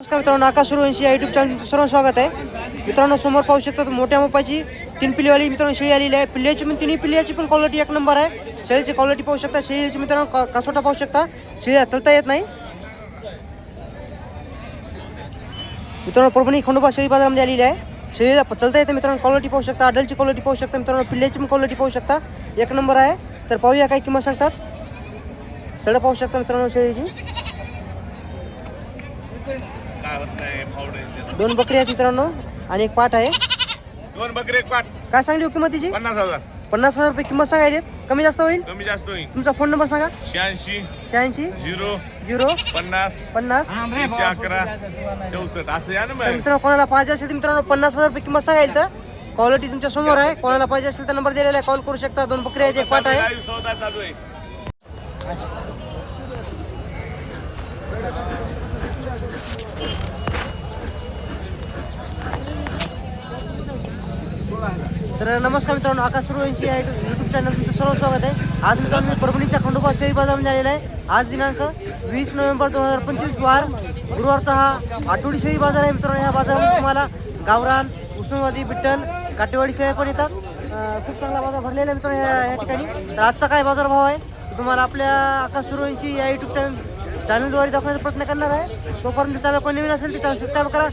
नमस्कार मित्रांनो आकाश सूर्यवंशी या युट्यूब चॅनल सर्व स्वागत आहे. मित्रांनो, समोर पाहू शकता मोठ्या मोपाची तीन पिल्लीवाली मित्रांनो शेळी आलेली आहे. पिल्ल्याची पण तिन्ही पिल्ल्याची पण क्वालिटी एक नंबर आहे. शेळीची क्वालिटी पाहू शकता. क- कासोटा पाहू शकता. शेळी चालता येत नाही. मित्रांनो, परभणी खंडोबा शेळी बाजारामध्ये आलेली आहे. शेळीला प- चालता येते मित्रांनो क्वालिटी पाहू शकता. अडलची क्वालिटी पाहू शकता. मित्रांनो पिल्ल्याची पण क्वालिटी पाहू शकता. एक नंबर आहे. तर पाहूया काय किंमत सांगतात. सडं पाहू शकता मित्रांनो शेळीची. काय होत नाही फावडे दोन बकरी आहेत मित्रांनो आणि एक पाठ आहे. दोन बकरी एक पाठ काय सांगली हो किंमत तिची पन्नास हजार. पन्नास हजार रुपये किंमत सांगायची. कमी जास्त होईल? कमी जास्त होईल. तुमचा फोन नंबर सांगा. शहाऐंशी. शहाऐंशी. झिरो. झिरो. पन्नास. पन्नास. अकरा. चौसष्ट. असं या ना तर मॅम मित्रांनो कोणाला पाहिजे असेल तर मित्रांनो पन्नास हजार रुपये किंमत सांगायला तर. क्वालिटी तुमच्यासमोर आहे. कोणाला पाहिजे असेल तर नंबर दिलेला आहे. कॉल करू शकता. दोन बकरी आहेत एक पाठ आहे. सौदा चालू आहे. तर नमस्कार मित्रांनो आकाश सुरवंशी या यूट्यूब चॅनल तुमचं सर्व स्वागत आहे. आज मित्रांनो मी परभणीच्या खंडोबा शेळी बाजारमध्ये आलेला आहे. आज दिनांक वीस नोव्हेंबर दोन हजार पंचवीस वार गुरुवारचा हा आठवडी शेळी बाजार आहे मित्रांनो. ह्या बाजारामध्ये तुम्हाला गावरान उस्मानवादी बिठ्ठल काटेवाडी शेळ्या पण येतात. खूप चांगला बाजार भरलेला आहे मित्रांनो ह्या या ठिकाणी. तर आजचा काय बाजार भाव आहे तुम्हाला आपल्या आकाश सुरवंशी या यूट्यूब चॅनल चॅनलद्वारे दाखवण्याचा प्रयत्न करणार आहे. तोपर्यंत चॅनल कोण नवीन असेल ते चॅनल सबस्क्राईब करा.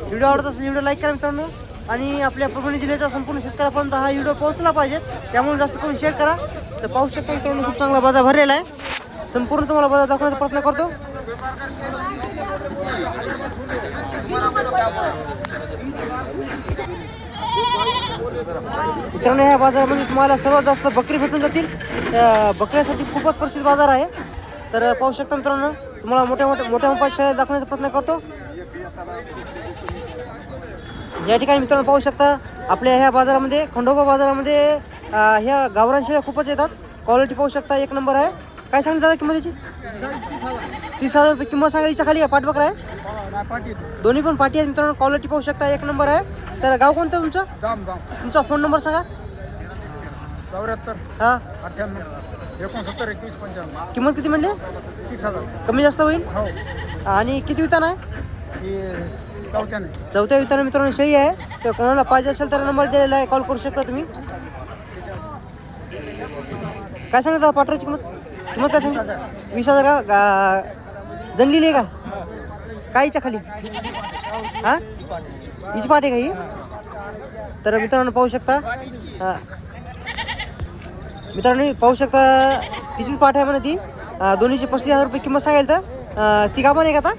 व्हिडिओ आवडत असेल व्हिडिओ लाईक करा मित्रांनो. आणि आपल्या परभणी जिल्ह्याचा संपूर्ण शेतकऱ्यापर्यंत हा व्हिडिओ पोहोचला पाहिजे. त्यामुळे जास्त करून शेअर करा. तर पाहू शकता मित्रांनो खूप चांगला बाजार भरलेला आहे. संपूर्ण तुम्हाला बाजार दाखवण्याचा प्रयत्न करतो. मित्रांनो ह्या बाजारामध्ये तुम्हाला सर्वात जास्त बकरी भेटून जातील. बकऱ्यासाठी खूपच प्रसिद्ध बाजार आहे. तर पाहू शकता मित्रांनो तुम्हाला मोठ्या मोठ्या मोठ्या मोठ्या दाखवण्याचा प्रयत्न करतो. या ठिकाणी मित्रांनो पाहू शकता आपल्या ह्या बाजारामध्ये खंडोबा बाजारामध्ये ह्या गावरान शेळ्या खूपच येतात. क्वालिटी पाहू शकता एक नंबर आहे. काय सांगितलं दादा किंमत याची? तीस हजार रुपये किंमत सांगायची खाली आहे पाठबकर आहे. दोन्ही पण पाठी आहेत मित्रांनो क्वालिटी पाहू शकता एक नंबर आहे. तर गाव कोणतं तुमचं? तुमचा फोन नंबर सांगा. चौऱ्याहत्तर हा. अठ्ठ्याण्णव एकोणसत्तर एकवीस पंच्याण्णव. किंमत किती म्हणली? तीस हजार. कमी जास्त होईल? हो. आणि किती वितान आहे? चौथ्या वितरण मित्रांनो सही आहे. तर कोणाला पाहिजे असेल तर नंबर दिलेला आहे कॉल करू शकता तुम्ही. काय सांगितलं पाठवायची किंमत? किंमत काय सांगा वीस हजार का? गा आहे का? काहीच्या खाली? हा? हिची पाठ आहे का ही? तर मित्रांनो पाहू शकता. हां. मित्रांनो पाहू शकता तिचीच पाठ आहे म्हणा ती. दोन्हीची पस्तीस हजार रुपये किंमत सांगेल तर ती कामा आहे का आता?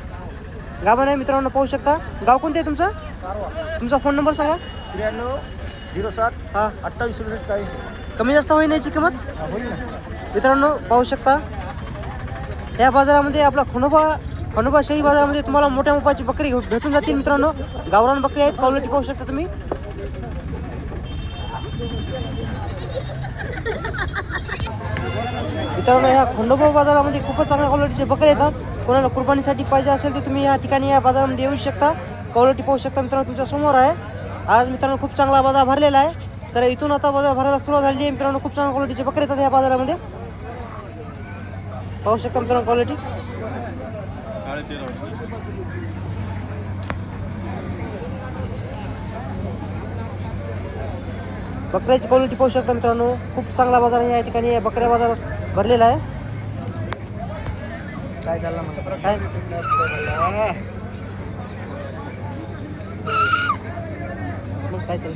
गाभण आहे मित्रांनो पाहू शकता. गाव कोणतं आहे तुमचं? तुमचा फोन नंबर सांगा. त्र्याण्णव झिरो सात हा. अठ्ठावीस रुपये कमी जास्त होईल याची किंमत? मित्रांनो पाहू शकता. या बाजारामध्ये आपला खंडोबा खंडोबा शेळी बाजारामध्ये तुम्हाला मोठ्या मोपाची बकरी भेट- भेटून जातील मित्रांनो. गावरान बकरी आहेत. क्वालिटी पाहू शकता तुम्ही. मित्रांनो ह्या खंडोबा बाजारामध्ये खूपच चांगल्या क्वालिटीचे बकरे येतात. कोणाला कुर्बानीसाठी पाहिजे असेल तर तुम्ही या ठिकाणी या बाजारामध्ये येऊ शकता. क्वालिटी पाहू शकता मित्रांनो तुमच्यासमोर आहे. आज मित्रांनो खूप चांगला बाजार भरलेला आहे. तर इथून आता बाजार भरायला सुरुवात झाली आहे. मित्रांनो खूप चांगल्या क्वालिटीचे बकरे येतात या बाजारामध्ये. पाहू शकता मित्रांनो क्वालिटी. बकऱ्याची क्वालिटी पाहू शकता मित्रांनो. खूप चांगला बाजार आहे या ठिकाणी या बकऱ्या बाजार भरलेला आहे. काय झालं मला काय मग काय चालू?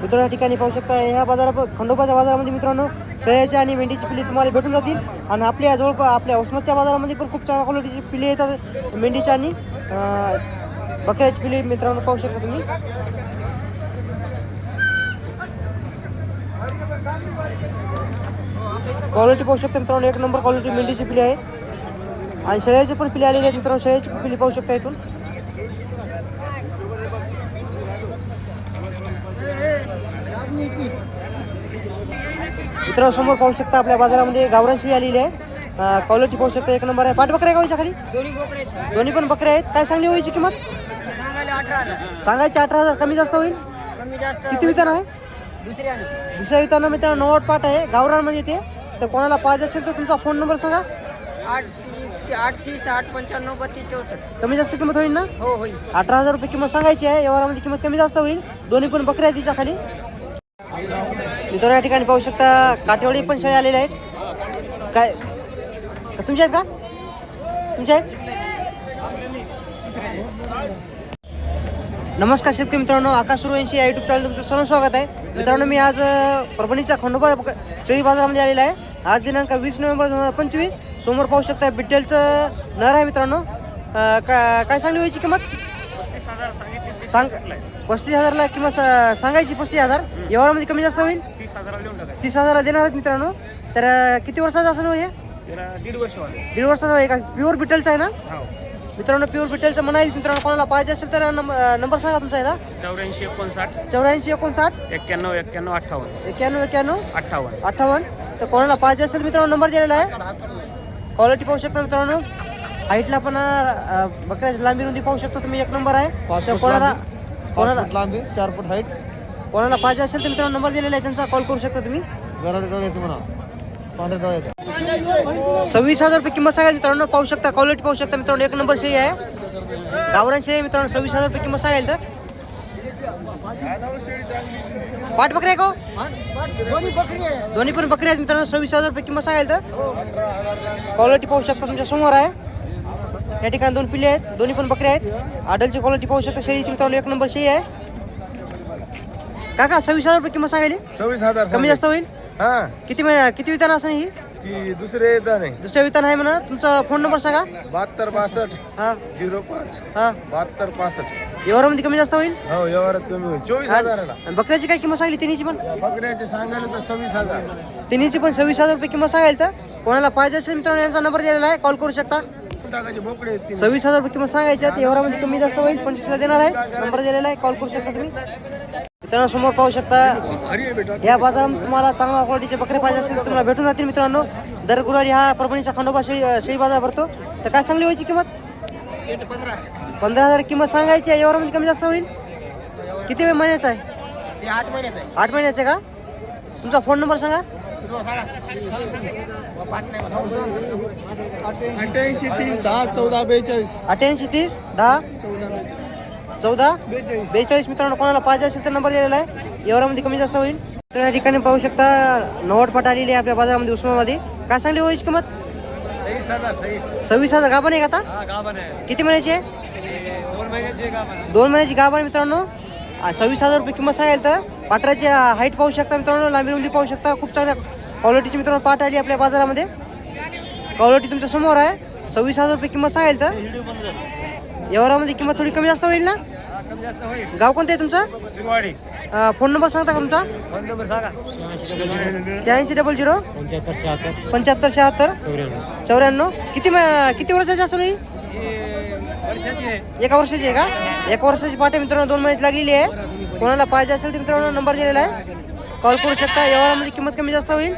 मित्रांनो या ठिकाणी पाहू शकता ह्या बाजारा खंडोबाच्या बाजारामध्ये मित्रांनो शेळ्याची आणि मेंढीची पिल्ली तुम्हाला भेटून जातील. आणि आपल्या जवळपास आपल्या उस्मातच्या बाजारामध्ये पण खूप चांगल्या क्वालिटीची पिल्ली येतात मेंढीची आणि बकऱ्याची पिल्ली मित्रांनो पाहू शकता तुम्ही. क्वालिटी पाहू शकता मित्रांनो एक नंबर क्वालिटी मेंढीची पिल्ली आहे. आणि शेळ्याची पण पिल्ली आलेली आहेत मित्रांनो. शेळ्याची पण पिल्ली पाहू शकता इथून. मित्रांनो समोर पाहू शकता आपल्या बाजारामध्ये गावरांशी आलेली आहे. क्वालिटी पाहू शकता. एक नंबर आहे. पाठ बकऱ्या गावाच्या खाली? दोन्ही पण बकऱ्या आहेत. काय सांगली होईची किंमत? सांगायची अठरा हजार. कमी जास्त होईल? किती वितान आहे? दुसऱ्या विताना मित्रांनो नव्वद पाठ आहे. गावरानमध्ये येते तर कोणाला पाहिजे असेल तर तुमचा फोन नंबर सांगा. आठ आठ तीस आठ पंच्याण्णव बत्तीस चौसष्ट. कमी जास्त किंमत होईल ना? हो होईल. अठरा हजार रुपये किंमत सांगायची आहे. व्यवहारामध्ये किंमत कमी जास्त होईल. दोन्ही पण बकऱ्या आहेत तिच्या खाली मित्रांनो या ठिकाणी पाहू शकता काठेवाडी पण शेळ्या आलेल्या आहेत. काय? तुमच्या आहेत का? तुमच्या आहेत? नमस्कार शेतकरी मित्रांनो आकाश सुरू यांची या युट्यूब चॅनल तुमचं सर्व स्वागत आहे. मित्रांनो मी आज परभणीच्या खंडोबा शेळी बाजारामध्ये आलेला आहे. आज दिनांक वीस नोव्हेंबर दोन हजार पंचवीस. समोर पाहू शकता बिटेलचं नर आहे मित्रांनो. का काय सांगली व्हायची किंमत? सांग पस्तीस हजारला किंमत सांगायची पस्तीस हजार? व्यवहारामध्ये कमी जास्त होईल? तीस हजाराला देणार आहेत मित्रांनो. तर किती वर्षाचं असं हे त्याला दीड वर्ष दीड वर्षाचं आहे का? प्युअर बिटेलचं आहे ना? हो. मित्रांनो प्युअर बिटेलचं म्हणाल मित्रांनो कोणाला पाहिजे असेल तर नंबर सांगा तुमचा एकदा चौऱ्याऐंशी एकोणसाठ. चौऱ्याऐंशी एकोणसाठ. एक्क्याण्णव एक्क्याण्णव अठ्ठावन्न. एक्क्याण्णव एक्क्याण्णव. अठ्ठावन्न. अठ्ठावन्न. तर कोणाला पाहिजे असेल मित्रांनो नंबर दिलेला आहे? क्वालिटी पाहू शकता मित्रांनो. हाईटला पण अ, बकऱ्याची लांबी रुंदी पाहू शकता तुम्ही. एक नंबर आहे. तर कोणाला कोणाला लांबी चार फूट हाईट कोणाला पाहिजे असेल तर मित्रांनो नंबर दिलेला आहे. त्यांचा कॉल करू शकता तुम्ही. सव्वीस हजार रुपये किंमत सांगाल मित्रांनो. पाहू शकता. क्वालिटी पाहू शकता मित्रांनो. एक नंबर शेळी आहे. आहे मित्रांनो. सव्वीस हजार रुपये किंमत सांगाल तर. पाठ बकरी आहे का हो? दोन्ही बकरी आहे. दोन्ही पण बकरी आहेत मित्रांनो. सव्वीस हजार रुपये किंमत सांगाल तर. क्वालिटी पाहू शकता तुमच्यासमोर आहे. या ठिकाणी दोन पिल्ले आहेत. दोन्ही पण बकरी आहेत. आडलची क्वालिटी पाहू शकता. शेळीची मित्रांनो एक नंबर शेळी आहे. काका सव्वीस हजार रुपये किंमत सांगायली? सव्वीस हजार कमी जास्त होईल? हा. किती महिना किती वितान असं ही? ती दुसरे येतात नाही. दुसऱ्या वितान आहे म्हणा तुमचा फोन नंबर सांगा. बहात्तर बासष्ट. हा. झिरो पाच. हा. बहात्तर पासष्ट. व्यवहारामध्ये कमी जास्त होईल? हो व्यवहारात कमी होईल. चोवीस हजाराला. आणि बकऱ्याची काय किंमत सांगली तिन्हीची पण? बकऱ्याचे सांगायला तर सव्वीस हजार. तिन्हीची पण सव्वीस हजार रुपये किंमत सांगाल तर? कोणाला पाहिजे असेल मित्रांनो यांचा नंबर दिलेला आहे. कॉल करू शकता. टाकायचे बोकडे आहेत तीन. सव्वीस हजार रुपये किंमत सांगायची आहे. व्यवहारामध्ये कमी जास्त होईल. पंचवीसला देणार आहे. नंबर दिलेला आहे. कॉल करू शकता तुम्ही. मित्रांनो समोर पाहू शकता. या बाजारात तुम्हाला चांगल्या क्वालिटीचे बकरे पाहिजे असेल तर तुम्हाला भेटून जातील मित्रांनो. दर गुरुवारी हा परभणीचा खंडोबा शेळी शेळी बाजार भरतो. तर काय चांगली व्हायची किंमत? पंधरा हजार किंमत सांगायची आहे. व्यवहारामध्ये कमी जास्त होईल? किती वेळ महिन्याचा आहे? आठ महिन्याचं आहे. आठ महिन्याचे का? तुमचा फोन नंबर सांगा. हो, सांगा. नाही म्हणा. अठ्ठ्याऐंशी तीस दहा चौदा बेचाळीस. अठ्ठ्याऐंशी तीस दहा चौदा बेचाळीस. चौदा? बेचाळीस. मित्रांनो कोणाला पाहिजे असेल तर नंबर दिलेला आहे. एवढ्यामध्ये कमी जास्त होईल. तर या ठिकाणी पाहू शकता नवड फाट आलेली आहे आपल्या बाजारामध्ये उस्मामध्ये काय सांगली व्हायची किंमत? सव्वीस हजार गाभण आहे का आता? हा किती महिन्याची आहे? दोन महिन्याचे गाभण. मित्रांनो. सव्वीस हजार रुपये किंमत सांगेल तर पाटराची हाईट पाहू शकता मित्रांनो लांबी रुंदी पाहू शकता. खूप चांगल्या क्वालिटीची मित्रांनो पाट आली आपल्या बाजारामध्ये. क्वालिटी तुमच्यासमोर आहे. सव्वीस हजार रुपये किंमत सांगेल तर व्यवहारामध्ये किंमत थोडी कमी जास्त होईल ना? कमी जास्त होईल गाव कोणतं आहे तुमचं? अ, फोन नंबर सांगता का तुमचा? फोन नंबर सांगा. शहाऐंशी डबल झिरो. पंच्याहत्तर शहात्तर. पंच्याहत्तर शहात्तर. चौऱ्याण्णव. चौऱ्याण्णव. किती म- किती वर्षाची असेल ही? वर्षाची आहे. एका वर्षाची आहे का? एका वर्षाची पाठी मित्रांनो दोन महिन्यात लागलेली आहे. कोणाला पाहिजे असेल तर मित्रांनो नंबर दिलेला आहे. कॉल करू शकता. व्यवहारामध्ये किंमत कमी जास्त होईल.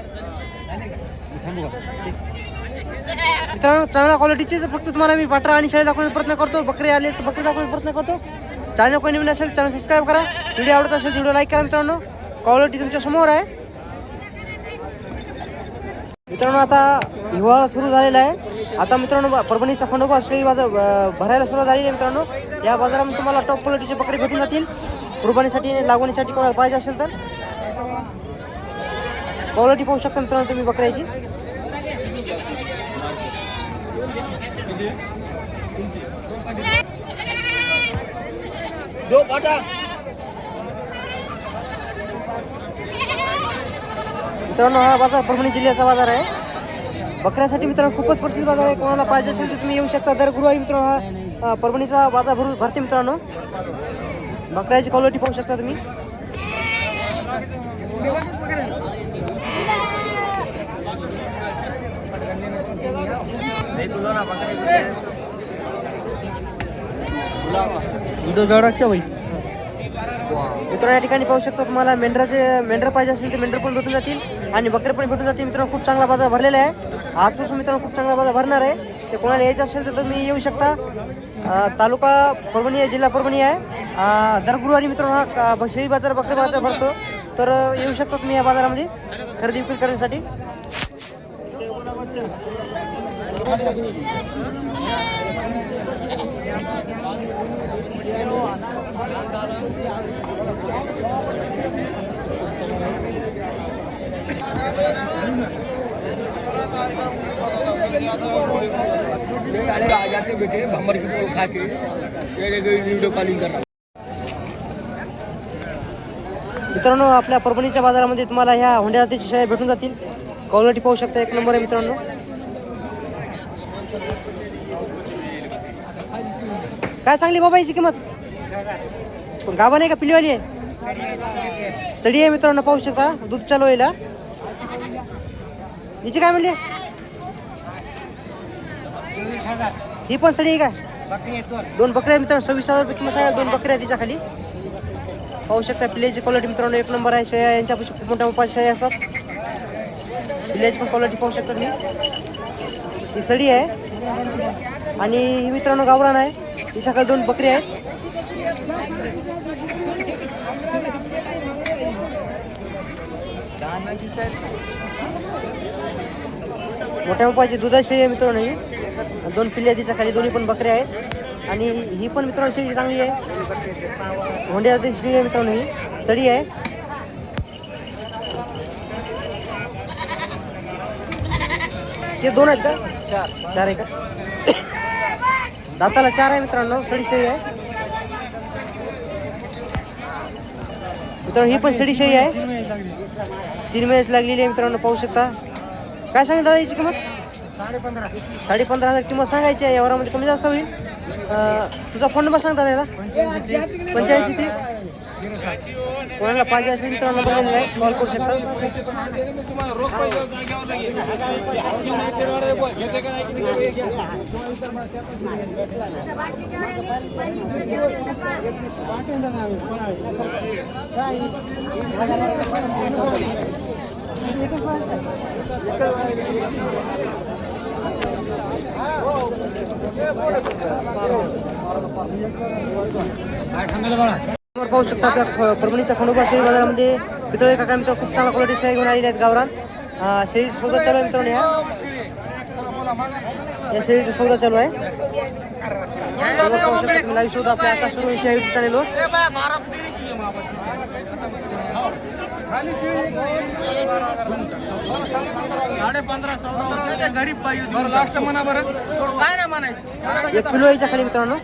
मित्रांनो चांगल्या क्वालिटीचे फक्त तुम्हाला मी पाठरा आणि शाळेत दाखवण्याचा प्रयत्न करतो. बकरी आले तर बकरी दाखवण्याचा प्रयत्न करतो. चॅनल कोणी नवीन असेल चॅनल सबस्क्राईब करा. व्हिडिओ आवडत असेल व्हिडिओ लाईक करा मित्रांनो. क्वालिटी तुमच्यासमोर आहे. मित्रांनो आता हिवाळा सुरू झालेला आहे. आता मित्रांनो परभणीचा खंडोबा शाही बाजार भरायला सुरुवात झालेली आहे मित्रांनो. या बाजारामध्ये तुम्हाला टॉप क्वालिटीचे बकरे भेटून जातील. कुर्बानीसाठी आणि लागवणीसाठी कोणाला पाहिजे असेल तर. क्वालिटी पाहू शकता मित्रांनो तुम्ही बकऱ्याची. जो पाटा. मित्रांनो हा बाजार परभणी जिल्ह्याचा बाजार आहे. बकऱ्यासाठी मित्रांनो खूपच प्रसिद्ध बाजार आहे. कोणाला पाहिजे असेल तर तुम्ही येऊ शकता. दर गुरुवारी मित्रांनो हा परभणीचा बाजार भरून भरते मित्रांनो. बकऱ्याची क्वालिटी पाहू शकता तुम्ही. व्हिडिओ भाई मित्रांनो या ठिकाणी पाहू शकता तुम्हाला मेंढराचे मेंढर पाहिजे असेल तर मेंढर पण भेटून जातील आणि बकरे पण भेटून जातील. मित्रांनो खूप चांगला बाजार भरलेला आहे. आजपासून मित्रांनो खूप चांगला बाजार भरणार आहे. ते कोणाला यायचं असेल तर तुम्ही येऊ शकता. तालुका परभणी आहे जिल्हा परभणी आहे. दर गुरुवारी मित्रांनो हा शेळी बाजार बकरी बाजार भरतो. तर येऊ शकता तुम्ही या बाजारामध्ये खरेदी विक्री करण्यासाठी. जाते बेटे भंबर की पोल खा के कॉलिंग करा मित्रांनो आपल्या परभणीच्या बाजारामध्ये तुम्हाला ह्या हुंड्या जातीची शाळा भेटून जातील. क्वालिटी पाहू शकता एक नंबर आहे मित्रांनो. काय चांगली बाबा याची किंमत? पण गाभा नाही का पिलीवाली? आहे सडी आहे मित्रांनो पाहू शकता. दूध चालू व्हायला हिची काय म्हणली? ही पण सडी आहे का? दोन बकऱ्या मित्रांनो सव्वीस हजार रुपये किंमत सांगा दोन बकऱ्या तिच्या खाली पाहू शकता पिल्याची क्वालिटी मित्रांनो एक नंबर आहे. शया यांच्यापाशी खूप मोठ्या उपाय शया असतात. पिल्याची पण क्वालिटी पाहू शकता तुम्ही. ही सडी आहे. आणि ही मित्रांनो गावरान आहे. तिच्याकडे दोन बकरी आहेत. मोठ्या मोठ्याची दुधाची आहे मित्रांनो ही. दोन पिल्ले तिच्या खाली दोन्ही पण बकऱ्या आहेत. आणि ही पण मित्रांनो शेळी चांगली आहे. होंड्या शेळी आहे मित्रांनो ही. सडी आहे. ते दोन आहेत का? चार चार आहे का दाताला चार आहे मित्रांनो सडीशाही आहे. मित्रांनो ही पण सडीशाही आहे. तीन महिन्याच लागलेली आहे मित्रांनो पाहू शकता. काय सांगितलं दादा याची किंमत? साडे पंधरा हजार किंमत सांगायची आहे यावरामध्ये कमी जास्त होईल. तुझा फोन नंबर सांगता दादा पंच्याऐंशी तीस. कोणाला पाहिजे असेल मित्रांनो नंबर दिलेला कॉल करू शकता. पाहू शकता आपल्या परभणीच्या खंडोबा शेळी बाजारामध्ये पितळे काका मित्र खूप चांगला क्वालिटी शेळी घेऊन आलेले आहेत गावरान. शेळी सौदा चालू आहे मित्रांनो या. या शेळीचा सौदा चालू आहे. लाईव्ह शोध आपल्या आकाश शेळी युट्यूब चॅनेलवर साडे पंधरा चौदा होते एक किलो याच्या खाली मित्रांनो.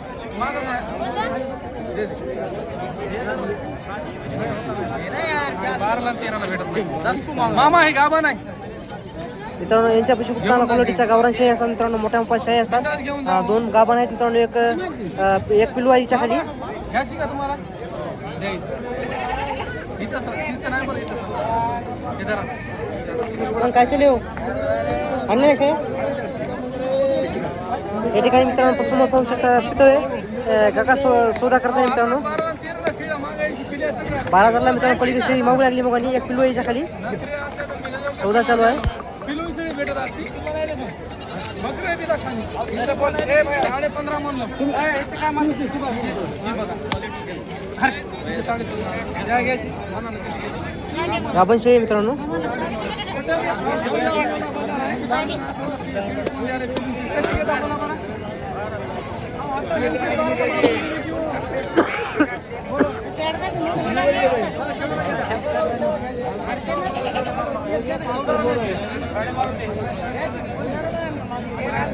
बाराला तेराला भेटत नाही मामा हे गाभा नाही मित्रांनो यांच्यापाशी खूप चांगल्या क्वालिटीच्या गावरान असतात. मित्रांनो मोठ्या मोठ्या शेळी असतात. दोन गाभण आहेत. मित्रांनो एक एक पिलू आहे हिच्या खाली. घ्यायची का तुम्हाला? हे. मग काय चालू आणलं नाही शेळ्या? या ठिकाणी मित्रांनो समोर पाहू शकता पितळे. अं, काका सो सौदा करताय मित्रांनो. बारा आहे बारा हजारला मित्रांनो पलीकडे शेळी मागू लागली मग आणि एक पिलू आहे खाली सौदा चालू आहे. पिलू शिळी गाभण शेळी मित्रांनो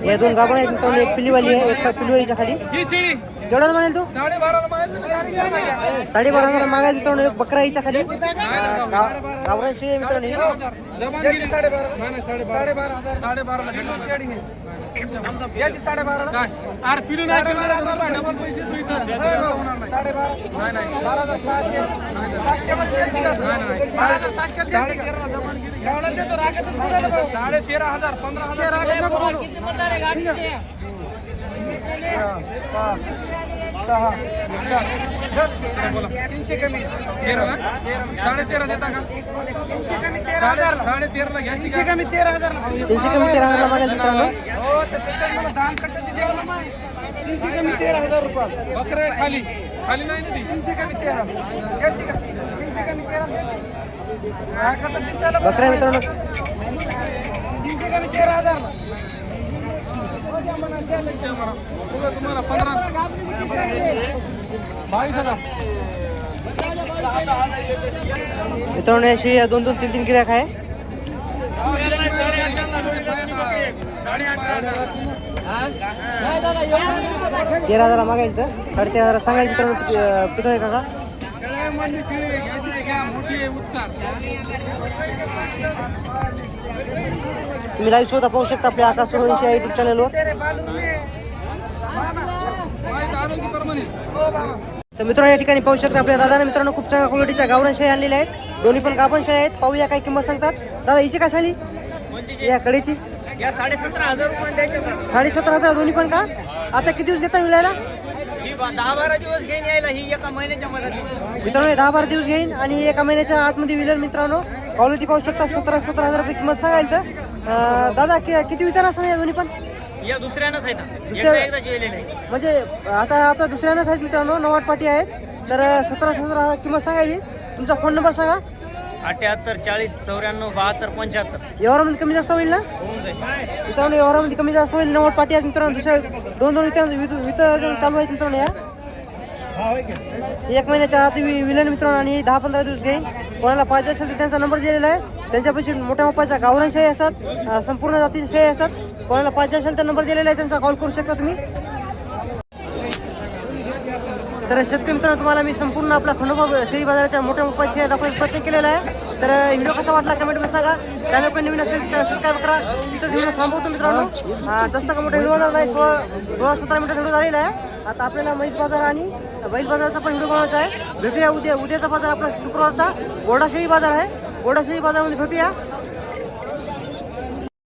या दोन गाभण आहेत मित्रांनो एक पिलीवाली आहे एक पिलू आहे हिच्या खाली केवढ्याला म्हणाल तू. साडेबारा हजार मागायला मित्रांनो एक बकरा हिच्या खाली अं, गाव- गावरान शेळी आहे मित्रांनो ही. जबान दिली. नाही, नाही, साडेबारा. साडेबाराला भेटली. याची साडेबाराला? काय? अरे पिलू नाही पिलू नाही, तुला डबल पैसे देतो इथं. असं होणार नाही. नाही, नाही. नाही, नाही. साडेतेराला जबान केली. साडेतेरा हजार पंधरा हजार तीनशे कमी तेरा साडे तेरा देता का साडे तेराला घ्यायची का कमी तेरा हजार तीनशे कमी तेरा हजार मागायला मित्रांनो हो तर त्याच्यात मला दाम कशाची द्यावं ना तीनशे कमी तेरा हजार रुपये बकरे खाली खाली नाही ना तीनशे कमी तेरा घ्यायची का तीनशे कमी तेरा द्यायची. मित्रांनो तीनशे कमी तेरा हजार तुम्हाला पंधरा बावीस हजार मित्रांनो या दोन दोन तीन तीन गिराक आहे तेरा हजार मागायचं तर साडेतेरा हजार सांगायचं मित्रांनो पि- अं, पितळे काका? तुम्ही लाईव्ह शोधा पाहू शकता आपल्या आकाश सुरवंशी या युट्यूब चॅनलवर तर मित्रांनो या ठिकाणी पाहू शकता आपल्या दादाने मित्रांनो खूप चांगल्या क्वालिटीच्या गावरान शेळ्या आणलेल्या आहेत. दोन्ही पण गाभण शेळ्या आहेत. पाहूया काय किंमत सांगतात. दादा हिची काय झाली या कडेची? साडेसतरा हजार दोन्ही पण का? आता किती दिवस घेता ही बा- दहा बारा दिवस घेऊन यायला ही एका महिन्याच्या मध्ये मित्रांनो हे दहा बारा दिवस घेईन आणि एका महिन्याच्या आतमध्ये विलेल मित्रांनो क्वालिटी पाहू शकता सतरा सतरा हजार रुपये किंमत सांगायला तर. अं, दादा कि- किती विचार असणार या दोन्ही पण? या दुसऱ्यानंच. दुसऱ्या- एकदा एकदा जेवलेलं आहे. म्हणजे आता आता दुसऱ्यानंच आहेत मित्रांनो नवाट पाटी आहेत. तर सतरा सतरा किंमत सांगायची. तुमचा फोन नंबर सांगा. अठ्याहत्तर चाळीस चौऱ्याण्णव बहात्तर पंच्याहत्तर. व्यवहारामध्ये कमी जास्त होईल ना? होऊन जाईल. मित्रांनो व्यवहारामध्ये कमी जास्त होईल. नव्वद पाटी आहेत मित्रांनो दुसऱ्या दोन दोन वितरण वित- वितरण चालू आहेत मित्रांनो या. एक महिन्याच्या आत वि- विलन मित्रांनो आणि दहा पंधरा दिवस घेईन. कोणाला पाहिजे असेल तर त्यांचा नंबर दिलेला आहे. त्यांच्यापाशी मोठ्या मोठ्याच्या गावरान शाही असतात. अं, संपूर्ण जातीचे शाही असतात. कोणाला पाहिजे असेल तर नंबर दिलेला आहे त्यांचा कॉल करू शकता तुम्ही. तर शेतकरी मित्रांनो तुम्हाला मी संपूर्ण आपला खंडोबा शेळी बाजाराच्या मोठ्या पैसे शेळ्या दाखवण्याचा प्रयत्न केलेला आहे. तर व्हिडिओ कसा वाटला कमेंटमध्ये सांगा. चॅनल पण नवीन असेल चॅनल सबस्क्राईब करा. तिथंच व्हिडिओ थांबवतो मित्रांनो. जास्त का मोठा व्हिडिओ होणार नाही सोळा सोळा सतरा मिनिटचा व्हिडिओ झालेला आहे. आता आपल्याला म्हैस बाजार आणि बैल बाजाराचा पण व्हिडिओ बनवायचा आहे. भेटूया उद्या. उद्याचा बाजार आपला शुक्रवारचा. गोडाशाही बाजार आहे. गोडाशाही बाजारामध्ये भेटूया.